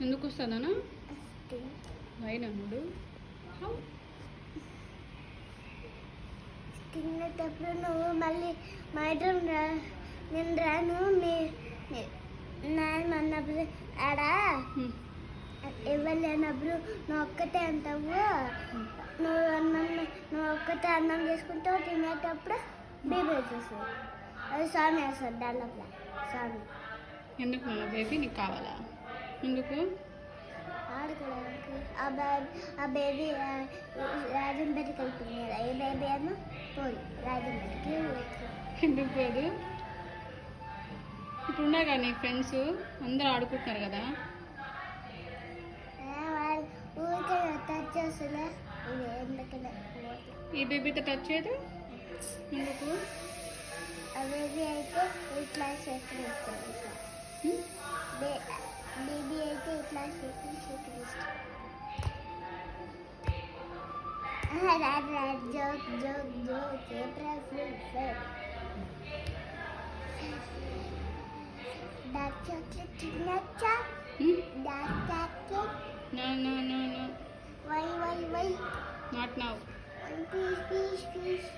ఎందుకు వస్తుందనా వస్తుంది అయినన్నాడు తినేటప్పుడు నువ్వు మళ్ళీ మా ఇద్దరం రా నేను రాను మీ నాన్న అన్నప్పుడు ఆడా? ఎవరు లేనప్పుడు నువ్వు ఒక్కటే అంటావు? నువ్వు అన్నం నువ్వు ఒక్కటే అన్నం చేసుకుంటావు తినేటప్పుడు బేబీ వచ్చేస్తుంది. అది స్వామి వేస్తుంది దానిలో స్వామి. ఎందుకు మళ్ళీ బేబీ నీకు కావాలా? ఎందుకు? ఆడుకోవడానికి ఆ బేబీ ఆ బేబీ రాజంపేటకి వెళ్తుంది కదా ఏ బేబీ అన్న? పోయి రాజంపేటకి ఎందుకు పోదు? ఇప్పుడు ఉన్నాయి కదా నీ ఫ్రెండ్స్ అందరూ ఆడుకుంటున్నారు కదా? ఊరికే టచ్ ఈ బేబీతో టచ్ చేయదు? ఎందుకు? ఆ బేబీ అయితే ఇట్లా చేతులు બેબી એ તો એટલા છોકરી છોકરી છે રાત રાત joke joke joke કેપરા flip flip dark chocolate signature? Hmm? Dark chocolate? No, no, no, no. Why, why, why? Not now. One piece, piece, piece.